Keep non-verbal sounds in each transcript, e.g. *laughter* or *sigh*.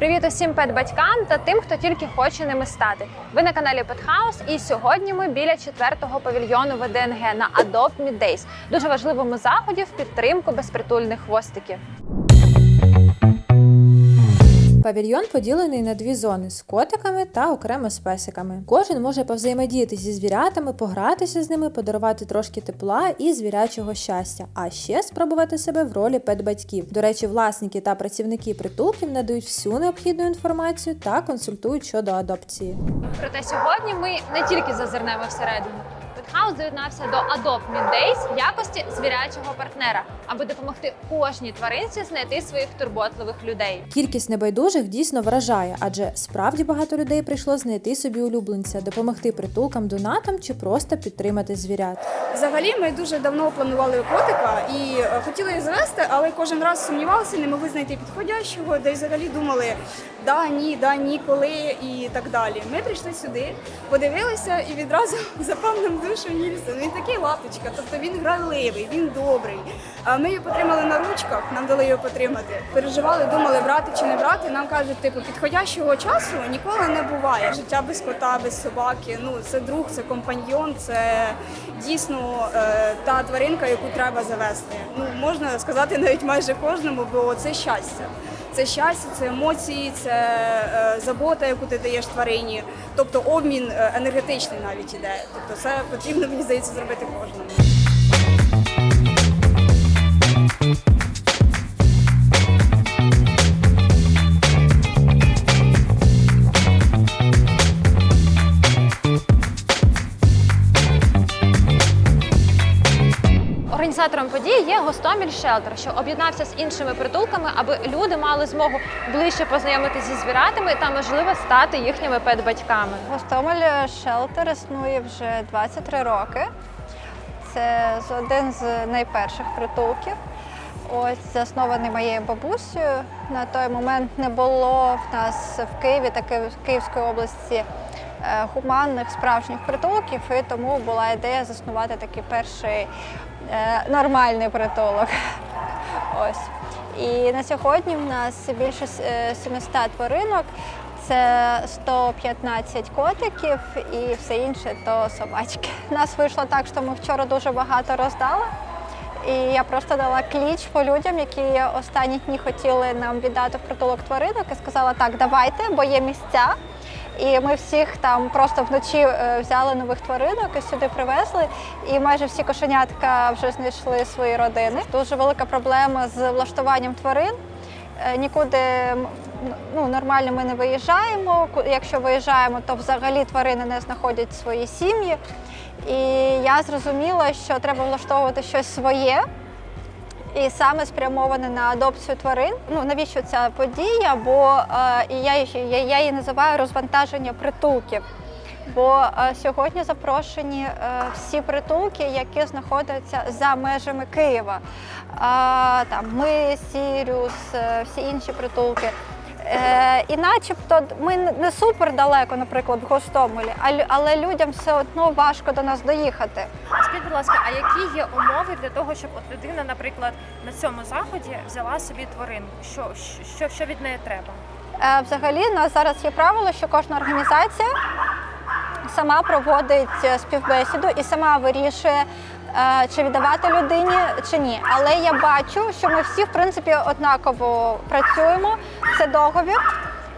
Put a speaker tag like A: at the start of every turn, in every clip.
A: Привіт усім педбатькам та тим, хто тільки хоче ними стати. Ви на каналі Петхаус, і сьогодні ми біля четвертого павільйону ВДНГ на Adopt Me Days, дуже важливому заході в підтримку безпритульних хвостиків.
B: Павільйон поділений на дві зони з котиками та окремо з песиками. Кожен може повзаємодіяти зі звірятами, погратися з ними, подарувати трошки тепла і звірячого щастя, а ще спробувати себе в ролі педбатьків. До речі, власники та працівники притулків надають всю необхідну інформацію та консультують щодо адопції.
A: Проте сьогодні ми не тільки зазирнемо всередину. Петхаус доєднався до Adopt Me Days в якості звірячого партнера, аби допомогти кожній тваринці знайти своїх турботливих людей.
B: Кількість небайдужих дійсно вражає, адже справді багато людей прийшло знайти собі улюбленця, допомогти притулкам, донатам чи просто підтримати звірят.
C: Взагалі, ми дуже давно планували котика і е, хотіли її завести, але кожен раз сумнівалися, не могли знайти підходящого, де й взагалі думали да, ні, да, ні, коли і так далі. Ми прийшли сюди, подивилися і відразу запав нам в душу Нільсон. Він такий лапочка, тобто він граливий, він добрий. Ми його потримали на ручках, нам дали його потримати. Переживали, думали, брати чи не брати. Нам кажуть, типу, підходящого часу ніколи не буває. Життя без кота, без собаки. Ну це друг, це компаньйон, це дійсно е, та тваринка, яку треба завести. Ну можна сказати навіть майже кожному, бо це щастя. Це щастя, це емоції, це е, забота, яку ти даєш тварині. Тобто обмін е, енергетичний навіть іде. Тобто це потрібно, мені здається, зробити кожному.
A: Організатором події є Гостоміль Шелтер, що об'єднався з іншими притулками, аби люди мали змогу ближче познайомитися зі звіратами та, можливо, стати їхніми педбатьками.
D: Гостомель Шелтер існує вже 23 роки. Це один з найперших притулків. Ось заснований моєю бабусею. На той момент не було в нас в Києві та Київ- Київської області е, гуманних справжніх притулків, і тому була ідея заснувати такий перший нормальний притулок. Ось. І на сьогодні в нас більше е, 700 тваринок. Це 115 котиків і все інше то собачки. У нас вийшло так, що ми вчора дуже багато роздали. І я просто дала кліч по людям, які останні дні хотіли нам віддати в притулок тваринок і сказала, так, давайте, бо є місця. І ми всіх там просто вночі е, взяли нових тваринок і сюди привезли. І майже всі кошенятка вже знайшли свої родини. Дуже велика проблема з влаштуванням тварин. Е, Нікуди ну, нормально ми не виїжджаємо. Якщо виїжджаємо, то взагалі тварини не знаходять свої сім'ї. І я зрозуміла, що треба влаштовувати щось своє. І саме спрямоване на адопцію тварин. Ну навіщо ця подія? Бо е, і я, її- я, її називаю розвантаження притулків. Бо е, сьогодні запрошені е, всі притулки, які знаходяться за межами Києва. Там ми, Сіріус, всі інші притулки. Е, і начебто ми не- супер далеко, наприклад, в Гостомелі, але людям все одно важко до нас доїхати.
E: Скажіть, будь ласка, а які є умови для того, щоб от людина, наприклад, на цьому заході взяла собі тваринку? Що, що, що від неї треба?
D: Е, Взагалі, у нас зараз є правило, що кожна організація сама проводить е, співбесіду і сама вирішує, чи віддавати людині чи ні. Але я бачу, що ми всі в принципі однаково працюємо. Це договір.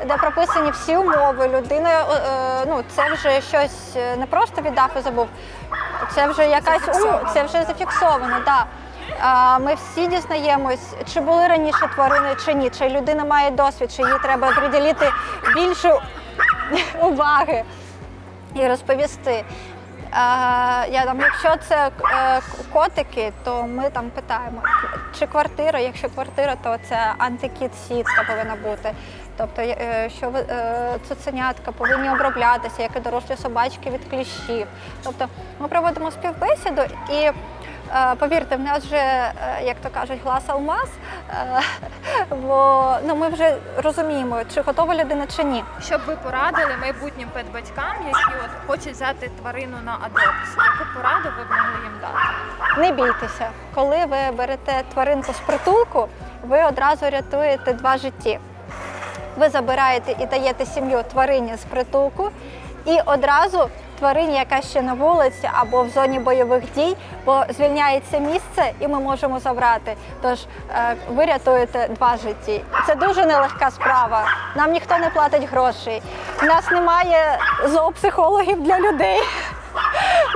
D: Де прописані всі умови, людина е, е, ну це вже щось е, не просто віддав і забув. Це вже якась ум, це вже зафіксовано. Да. Ми всі дізнаємось, чи були раніше тварини, чи ні, чи людина має досвід, чи їй треба приділити більше *laughs* уваги і розповісти. Я там, якщо це е, котики, то ми там питаємо, чи квартира. Якщо квартира, то це антикіт сітка повинна бути. Тобто, е, що е, цуценятка повинні оброблятися, як і дорослі собачки від кліщів. Тобто ми проводимо співбесіду і повірте, в нас вже, е, як то кажуть, глас алмаз, е, бо ну, ми вже розуміємо, чи готова людина чи ні.
E: Що б ви порадили майбутнім педбатькам, які от хочуть взяти тварину на адопцію? Яку пораду ви б могли їм дати?
D: Не бійтеся, коли ви берете тваринку з притулку, ви одразу рятуєте два житті. ви забираєте і даєте сім'ю тварині з притулку, і одразу тварині, яка ще на вулиці або в зоні бойових дій, бо звільняється місце, і ми можемо забрати. Тож е, ви рятуєте два житті. Це дуже нелегка справа. Нам ніхто не платить грошей. У нас немає зоопсихологів для людей.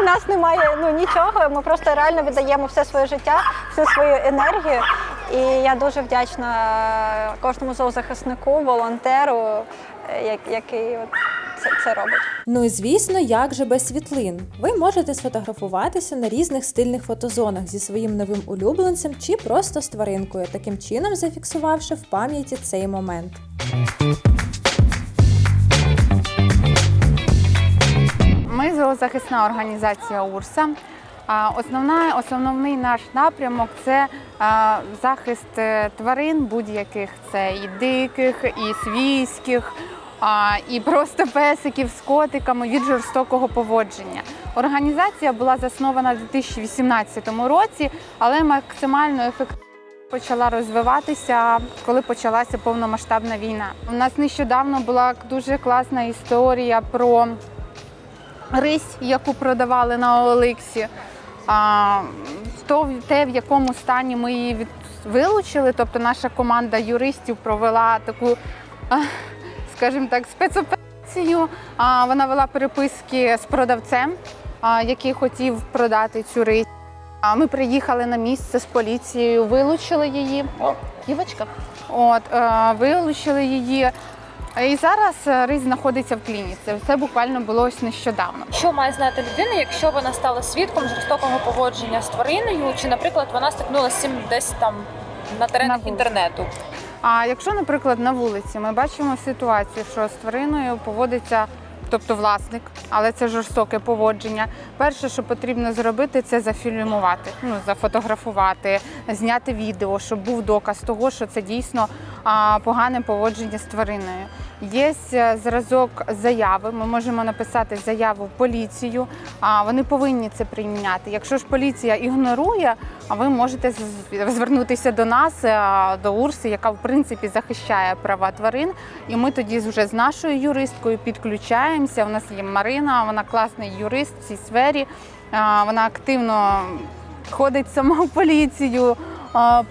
D: У нас немає ну нічого. Ми просто реально віддаємо все своє життя, всю свою енергію. І я дуже вдячна кожному зоозахиснику, волонтеру, е, який це, це робить.
B: Ну і звісно, як же без світлин. Ви можете сфотографуватися на різних стильних фотозонах зі своїм новим улюбленцем чи просто з тваринкою, таким чином зафіксувавши в пам'яті цей момент.
F: Ми зоозахисна організація УРСА. А, Основна, основний наш напрямок це а, захист е, тварин будь-яких. Це і диких, і свійських, а, і просто песиків з котиками від жорстокого поводження. Організація була заснована в 2018 році, але максимально ефективно почала розвиватися, коли почалася повномасштабна війна. У нас нещодавно була дуже класна історія про рись, яку продавали на Олексі. То те, в якому стані ми її вилучили, тобто наша команда юристів провела таку, скажімо так, спецоперацію. А, вона вела переписки з продавцем, який хотів продати цю рись. А ми приїхали на місце з поліцією, вилучили її. Дівочка. От, е, вилучили її. І зараз е, рись знаходиться в клініці. Це буквально було ось нещодавно.
E: Що має знати людина, якщо вона стала свідком жорстокого поводження з твариною, чи, наприклад, вона стикнулася з цим десь там на теренах інтернету?
F: А якщо, наприклад, на вулиці ми бачимо ситуацію, що з твариною поводиться, тобто власник, але це жорстоке поводження. Перше, що потрібно зробити, це зафільмувати, ну зафотографувати, зняти відео, щоб був доказ того, що це дійсно погане поводження з твариною. Є е, зразок заяви. Ми можемо написати заяву в поліцію. А вони повинні це прийняти. Якщо ж поліція ігнорує, а ви можете звернутися до нас, е, до УРСи, яка в принципі захищає права тварин. І ми тоді вже з нашою юристкою підключаємося. У нас є Марина, вона класний юрист в цій сфері. Вона активно ходить сама в поліцію.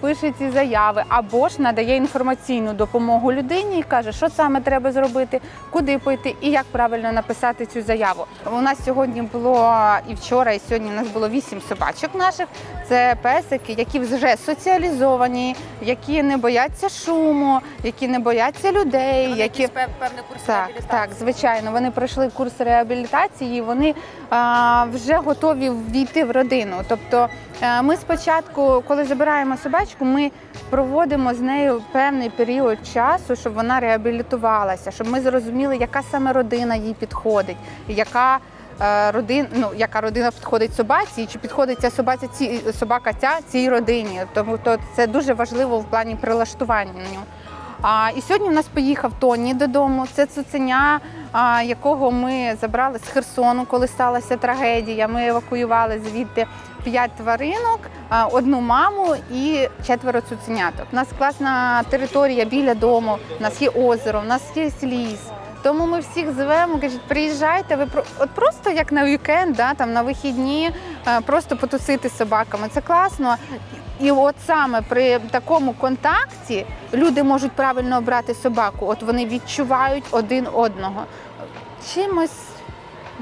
F: Пише ці заяви або ж надає інформаційну допомогу людині і каже, що саме треба зробити, куди пойти і як правильно написати цю заяву. У нас сьогодні було і вчора, і сьогодні у нас було вісім собачок наших. Це песики, які вже соціалізовані, які не бояться шуму, які не бояться людей, які
E: певний курс
F: так, так, звичайно, вони пройшли курс реабілітації, і вони а, вже готові ввійти в родину. Тобто, е, ми спочатку, коли забираємо собачку, ми проводимо з нею певний період часу, щоб вона реабілітувалася, щоб ми зрозуміли, яка саме родина їй підходить, яка. е, Родин, ну яка родина підходить собаці, і чи підходить ця собаці ці собака ця цій родині. Тому то це дуже важливо в плані прилаштування. А, і сьогодні в нас поїхав Тоні додому. Це цуценя, а, якого ми забрали з Херсону, коли сталася трагедія. Ми евакуювали звідти п'ять тваринок, одну маму і четверо цуценяток. У нас класна територія біля дому, у нас є озеро, у нас є ліс. Тому ми всіх звемо, кажуть, приїжджайте, ви от просто як на вікенд, да, там на вихідні, е, просто потусити собаками. Це класно. І от саме при такому контакті люди можуть правильно обрати собаку. От вони відчувають один одного. Чимось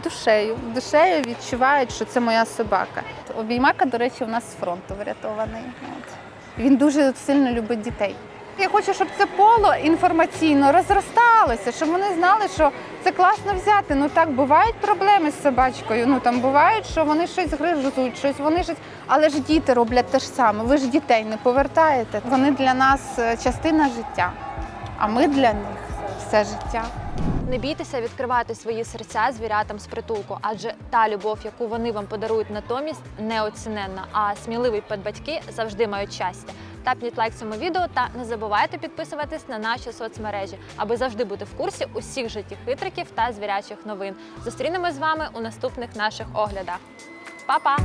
F: душею. Душею відчувають, що це моя собака. Обіймака, до речі, у нас з фронту врятований. От. Він дуже сильно любить дітей. Я хочу, щоб це поло інформаційно розросталося, щоб вони знали, що це класно взяти. Ну так бувають проблеми з собачкою. Ну там бувають, що вони щось гризуть, щось вони щось. Але ж діти роблять те ж саме. Ви ж дітей не повертаєте. Вони для нас е, частина життя, а ми для них все життя.
A: Не бійтеся відкривати свої серця звірятам з притулку, адже та любов, яку вони вам подарують натомість, неоціненна. А сміливі педбатьки завжди мають щастя. Тапніть лайк цьому відео та не забувайте підписуватись на наші соцмережі, аби завжди бути в курсі усіх життєхитриків та звірячих новин. Зустрінемось з вами у наступних наших оглядах. Па-па!